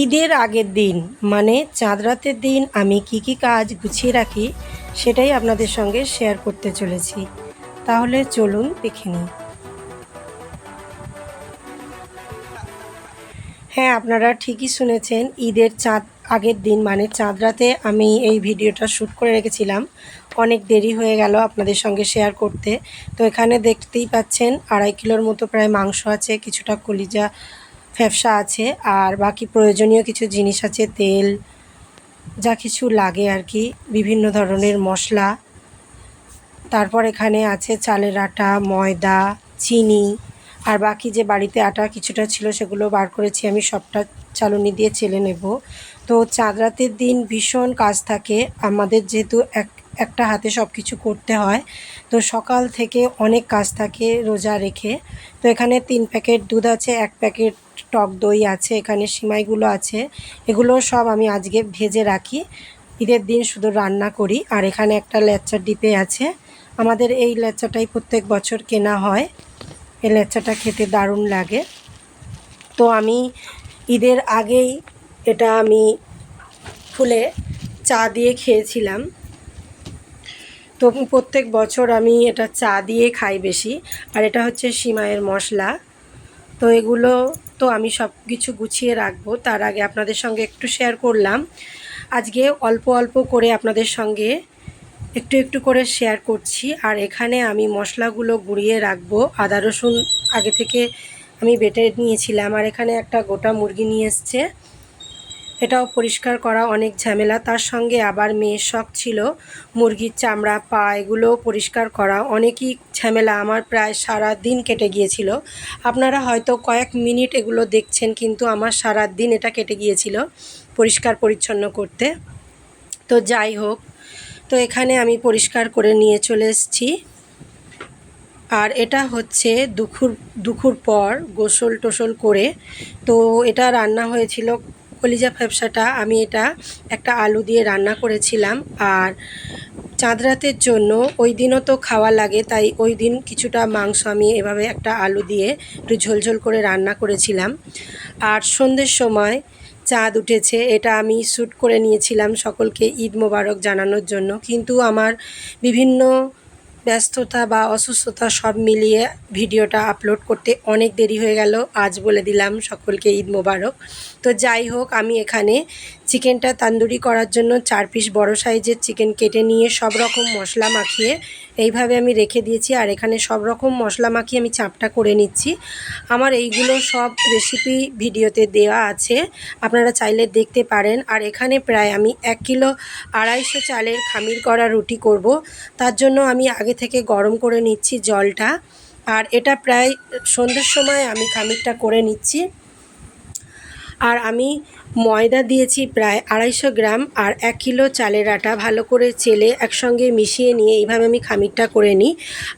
ঈদের আগের দিন মানে চাঁদ রাতের দিন আমি কি কি কাজ গুছিয়ে রাখি, সেটাই আপনাদের সঙ্গে শেয়ার করতে চলেছি। তাহলে চলুন দেখে নিই। হ্যাঁ আপনারা ঠিকই শুনেছেন, ঈদের চাঁদ আগের দিন মানে চাঁদ রাতে আমি এই ভিডিওটা শ্যুট করে রেখেছিলাম। অনেক দেরি হয়ে গেল আপনাদের সঙ্গে শেয়ার করতে। তো এখানে দেখতেই পাচ্ছেন, আড়াই কিলোর মতো প্রায় মাংস আছে, কিছুটা কলিজা ফ্যাপসা আছে, আর বাকি প্রয়োজনীয় কিছু জিনিস আছে, তেল, যা কিছু লাগে আর কি, বিভিন্ন ধরনের মশলা। তারপর এখানে আছে চালের আটা, ময়দা, চিনি, আর বাকি যে বাড়িতে আটা কিছুটা ছিল সেগুলো বার করেছি, আমি সবটা চালুনি দিয়ে চেলে নেব। তো চাঁদ রাতের দিন ভীষণ কাজ থাকে, আমাদের যেহেতু এক, একটা হাতে সব কিছু করতে হয়, তো সকাল থেকে অনেক কাজ থাকে রোজা রেখে। তো এখানে তিন প্যাকেট দুধ আছে, এক প্যাকেট টক দই আছে, এখানে সিমাইগুলো আছে, এগুলো সব আমি আজকে ভেজে রাখি। ঈদের দিন শুধু রান্না করি, আর এখানে একটা লেচ্চার ডিপে আছে। আমাদের এই লেচ্চাটাই প্রত্যেক বছর কেনা হয়। এই লেচ্চাটা খেতে দারুণ লাগে। তো আমি ঈদের আগেই এটা আমি খুলে চা দিয়ে খেয়েছিলাম। তো প্রত্যেক বছর আমি এটা চা দিয়ে খাই বেশি, আর এটা হচ্ছে সিমাইয়ের মশলা। তো এগুলো তো আমি সব কিছু গুছিয়ে রাখব। তার আগে আপনাদের সঙ্গে একটু শেয়ার করলাম। আজকে অল্প অল্প করে আপনাদের সঙ্গে একটু একটু করে শেয়ার করছি। আর এখানে আমি মশলাগুলো গুঁড়িয়ে রাখব। আদা, রসুন আগে থেকে আমি বেটে নিয়েছিলাম। আর এখানে একটা গোটা মুরগি নিয়ে এসছে। এটাও পরিষ্কার করা অনেক ঝামেলা। তার সঙ্গে আবার মেয়ের শখ ছিল, মুরগির চামড়া, পা এগুলো পরিষ্কার করা। অনেকই ঝামেলা, আমার প্রায় সারা দিন কেটে গিয়েছিল। আপনারা হয়তো কয়েক মিনিট এগুলো দেখছেন, কিন্তু আমার সারা দিন এটা কেটে গিয়েছিল পরিষ্কার পরিচ্ছন্ন করতে। তো যাই হোক, তো এখানে আমি পরিষ্কার করে নিয়ে চলে এসেছি। আর এটা হচ্ছে দুখুর দুখুর পর গোসল টোসল করে। তো এটা রান্না হয়েছিল কলিজা ফ্যাপসাটা আমি এটা একটা আলু দিয়ে রান্না করেছিলাম আর চাঁদ রাতের জন্য ওই দিনও তো খাওয়া লাগে, তাই ওই দিন কিছুটা মাংস আমি এভাবে একটা আলু দিয়ে একটু ঝোলঝোল করে রান্না করেছিলাম। আর সন্ধ্যের সময় চাঁদ উঠেছে, এটা আমি শ্যুট করে নিয়েছিলাম সকলকে ঈদ মোবারক জানানোর জন্য। কিন্তু আমার বিভিন্ন ব্যস্ততা বা অসুস্থতা সব মিলিয়ে ভিডিওটা আপলোড করতে অনেক দেরি হয়ে গেল। আজ বলে দিলাম সকলকে ঈদ মোবারক। তো যাই হোক, আমি এখানে চিকেনটা তান্দুরি করার জন্য চার পিস বড় সাইজের চিকেন কেটে নিয়ে সব রকম মশলা মাখিয়ে এইভাবে আমি রেখে দিয়েছি। আর এখানে সব রকম মশলা মাখিয়ে আমি চাপটা করে নিচ্ছি। আমার এইগুলো সব রেসিপি ভিডিওতে দেওয়া আছে, আপনারা চাইলে দেখতে পারেন। আর এখানে প্রায় আমি এক কিলো আড়াইশো চালের খামির করা রুটি করব। তার জন্য আমি আগে থেকে গরম করে নিচ্ছি জলটা। আর এটা প্রায় সন্ধ্যের সময় আমি খামিরটা করে নিচ্ছি। আর আমি ময়দা দিয়েছি প্রায় আড়াইশো গ্রাম আর এক কিলো চালের আটা ভালো করে চেলে একসঙ্গে মিশিয়ে নিয়ে এইভাবে আমি খামিরটা করে নিই।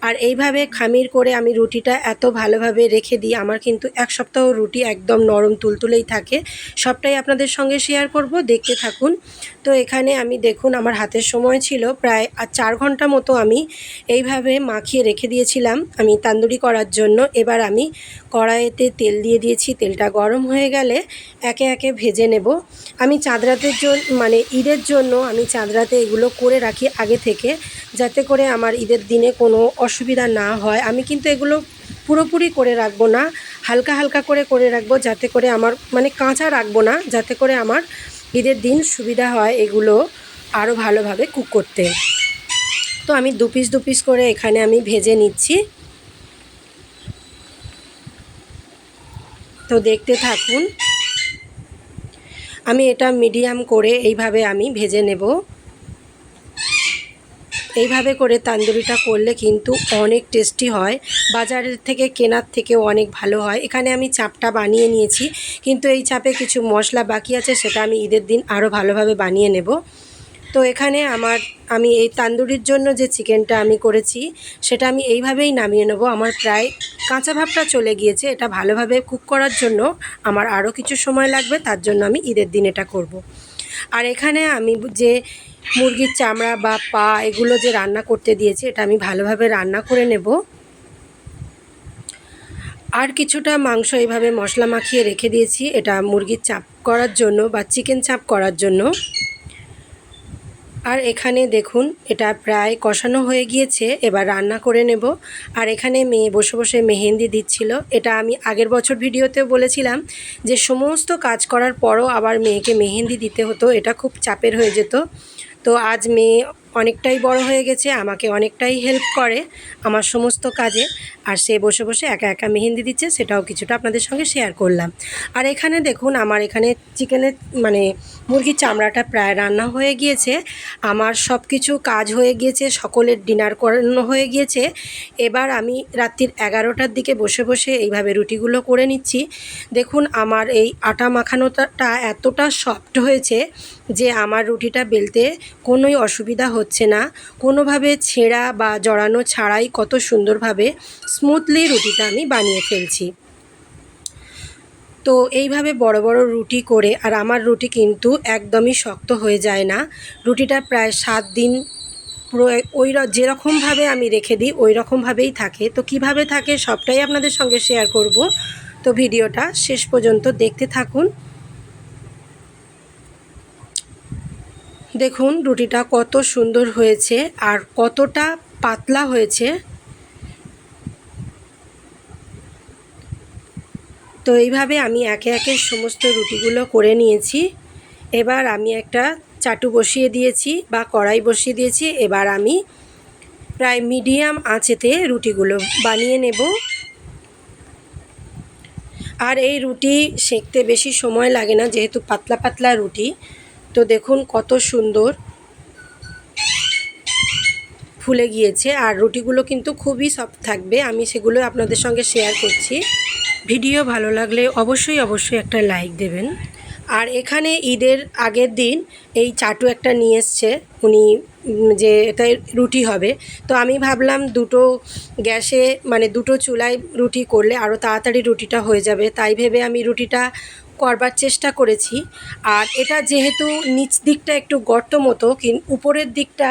আর এইভাবে খামির করে আমি রুটিটা এত ভালোভাবে রেখে দিই, আমার কিন্তু এক সপ্তাহ রুটি একদম নরম তুলতুলেই থাকে। সবটাই আপনাদের সঙ্গে শেয়ার করব, দেখতে থাকুন। তো এখানে আমি দেখুন, আমার হাতের সময় ছিল প্রায় আর চার ঘণ্টা মতো আমি এইভাবে মাখিয়ে রেখে দিয়েছিলাম আমি তান্দুরি করার জন্য। এবার আমি কড়াইতে তেল দিয়ে দিয়েছি, তেলটা গরম হয়ে গেলে একে একে ভেজে নেব। আমি চাঁদরাতের জন্য মানে ঈদের জন্য আমি চাঁদরাতে এগুলো করে রাখি আগে থেকে, যাতে করে আমার ঈদের দিনে কোনো অসুবিধা না হয়। আমি কিন্তু এগুলো পুরোপুরি করে রাখব না, হালকা হালকা করে করে রাখব যাতে করে আমার মানে কাঁচা রাখব না, যাতে করে আমার ঈদের দিন সুবিধা হয় এগুলো আরও ভালোভাবে কুক করতে। তো আমি দু পিস দু পিস করে এখানে আমি ভেজে নিচ্ছি। তো দেখতে থাকুন। আমি এটা মিডিয়াম করে এইভাবে আমি ভেজে নেব। এইভাবে করে তান্দুরিটা করলে কিন্তু অনেক টেস্টি হয়। বাজারের থেকে, কেনার থেকেও অনেক ভালো হয়। এখানে আমি চাপটা বানিয়ে নিয়েছি, কিন্তু এই চাপে কিছু মশলা বাকি আছে, সেটা আমি ঈদের দিন আরও ভালোভাবে বানিয়ে নেব। তো এখানে আমার, আমি এই তান্দুরির জন্য যে চিকেনটা আমি করেছি, সেটা আমি এইভাবেই নামিয়ে নেব। আমার প্রায় কাঁচা ভাবটা চলে গিয়েছে, এটা ভালোভাবে কুক করার জন্য আমার আরও কিছু সময় লাগবে, তার জন্য আমি ঈদের দিন এটা করব। আর এখানে আমি যে মুরগির চামড়া বা পা এগুলো যে রান্না করতে দিয়েছি, এটা আমি ভালোভাবে রান্না করে নেব। আর কিছুটা মাংস এইভাবে মশলা মাখিয়ে রেখে দিয়েছি, এটা মুরগির চাপ করার জন্য বা চিকেন চাপ করার জন্য। আর এখানে দেখুন, এটা প্রায় কষানো হয়ে গিয়েছে, এবার রান্না করে নেব। আর এখানে মেয়ে বসে বসে মেহেন্দি দিচ্ছিল। এটা আমি আগের বছর ভিডিওতেও বলেছিলাম যে, সমস্ত কাজ করার পরও আবার মেয়েকে মেহেন্দি দিতে হতো, এটা খুব চাপের হয়ে যেত। তো আজ মেয়ে অনেকটাই বড় হয়ে গেছে, আমাকে অনেকটাই হেল্প করে আমার সমস্ত কাজে। আর সে বসে বসে একা একা মেহেন্দি দিচ্ছে, সেটাও কিছুটা আপনাদের সঙ্গে শেয়ার করলাম। আর এখানে দেখুন, আমার এখানে চিকেনের মানে মুরগির চামড়াটা প্রায় রান্না হয়ে গিয়েছে। আমার সব কিছু কাজ হয়ে গিয়েছে, সকলের ডিনার করানো হয়ে গিয়েছে। এবার আমি রাত্রির এগারোটার দিকে বসে বসে এইভাবে রুটিগুলো করে নিচ্ছি। দেখুন, আমার এই আটা মাখানোটা এতটা সফট হয়েছে যে আমার রুটিটা বেলতে কোনোই অসুবিধা হচ্ছে না। কোনোভাবে ছেঁড়া বা জড়ানো ছাড়াই কত সুন্দরভাবে স্মুথলি রুটিটা আমি বানিয়ে ফেলছি। তো এইভাবে বড় বড় রুটি করে, আর আমার রুটি কিন্তু একদমই শক্ত হয়ে যায় না। রুটিটা প্রায় সাত দিন পুরো ওই যেরকমভাবে আমি রেখে দিই ওই রকমভাবেই থাকে। তো কীভাবে থাকে সবটাই আপনাদের সঙ্গে শেয়ার করব। তো ভিডিওটা শেষ পর্যন্ত দেখতে থাকুন। দেখুন, রুটিটা কত সুন্দর হয়েছে আর কতটা পাতলা হয়েছে। তো এইভাবে আমি একে একে সমস্ত রুটিগুলো করে নিয়েছি। এবার আমি একটা চাটু বসিয়ে দিয়েছি বা কড়াই বসিয়ে দিয়েছি। এবার আমি প্রায় মিডিয়াম আঁচেতে রুটিগুলো বানিয়ে নেব। আর এই রুটি সেঁকতে বেশি সময় লাগে না, যেহেতু পাতলা পাতলা রুটি। তো দেখুন কত সুন্দর ফুলে গিয়েছে। আর রুটিগুলো কিন্তু খুবই সফট থাকবে। আমি সেগুলো আপনাদের সঙ্গে শেয়ার করছি। ভিডিও ভালো লাগলে অবশ্যই অবশ্যই একটা লাইক দেবেন। আর এখানে ঈদের আগের দিন এই চাটু একটা নিয়ে এসছে। উনি যে এটাই রুটি হবে। তো আমি ভাবলাম দুটো গ্যাসে মানে দুটো চুলায় রুটি করলে আরও তাড়াতাড়ি রুটিটা হয়ে যাবে। তাই ভেবে আমি রুটিটা করবার চেষ্টা করেছি। আর এটা যেহেতু নিচ দিকটা একটু গর্ত মতো কিন উপরের দিকটা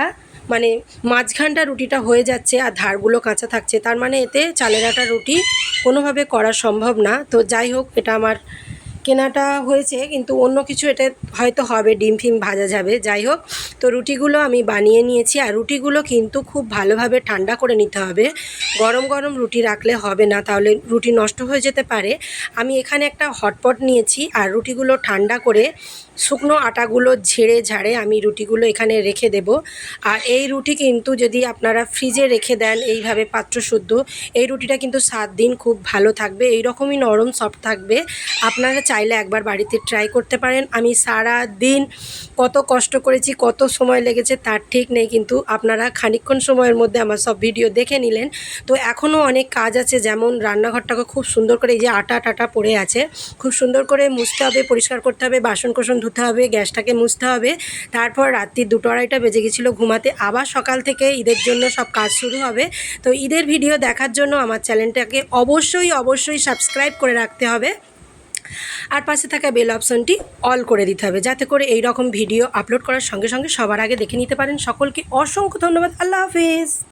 মানে মাঝখানটা রুটিটা হয়ে যাচ্ছে আর ধারগুলো কাঁচা থাকছে, তার মানে এতে চালের রুটি কোনোভাবে করা সম্ভব না। তো যাই হোক, এটা আমার কেনাটা হয়েছে, কিন্তু অন্য কিছু এটা হয়তো হবে, ডিম ফিম ভাজা যাবে, যাই হোক। তো রুটিগুলো আমি বানিয়ে নিয়েছি, আর রুটিগুলো কিন্তু খুব ভালোভাবে ঠান্ডা করে নিতে হবে। গরম গরম রুটি রাখলে হবে না, তাহলে রুটি নষ্ট হয়ে যেতে পারে। আমি এখানে একটা হটপট নিয়েছি, আর রুটিগুলো ঠান্ডা করে শুকনো আটাগুলো ঝেড়ে ঝাড়ে আমি রুটিগুলো এখানে রেখে দেব। আর এই রুটি কিন্তু যদি আপনারা ফ্রিজে রেখে দেন, এইভাবে পাত্র শুদ্ধ, এই রুটিটা কিন্তু সাত দিন খুব ভালো থাকবে এই রকমই নরম সফট থাকবে। আপনারা চাইলে একবার বাড়িতে ট্রাই করতে পারেন। আমি সারা দিন কত কষ্ট করেছি, কত সময় লেগেছে তার ঠিক নেই, কিন্তু আপনারা খানিকক্ষণ সময়ের মধ্যে আমার সব ভিডিও দেখে নিলেন। তো এখনও অনেক কাজ আছে, যেমন রান্নাঘরটাকে খুব সুন্দর করে এই যে আটা টাটা পড়ে আছে, খুব সুন্দর করে মুছতে হবে, পরিষ্কার করতে হবে বাসন কোসন ধুতে হবে, গ্যাসটাকে মুছতে হবে। তারপর রাত্রি দুটো আড়াইটা বেজে গেছিল ঘুমাতে, আবার সকাল থেকে ঈদের জন্য সব কাজ শুরু হবে। তো ঈদের ভিডিও দেখার জন্য আমার চ্যানেলটাকে অবশ্যই অবশ্যই সাবস্ক্রাইব করে রাখতে হবে। আর পাশে থাকা বেল অপশনটি অল করে দিতে হবে, যাতে করে এই রকম ভিডিও আপলোড করার সঙ্গে সঙ্গে সবার আগে দেখে নিতে পারেন। সকলকে অসংখ্য ধন্যবাদ। আল্লাহ হাফিজ।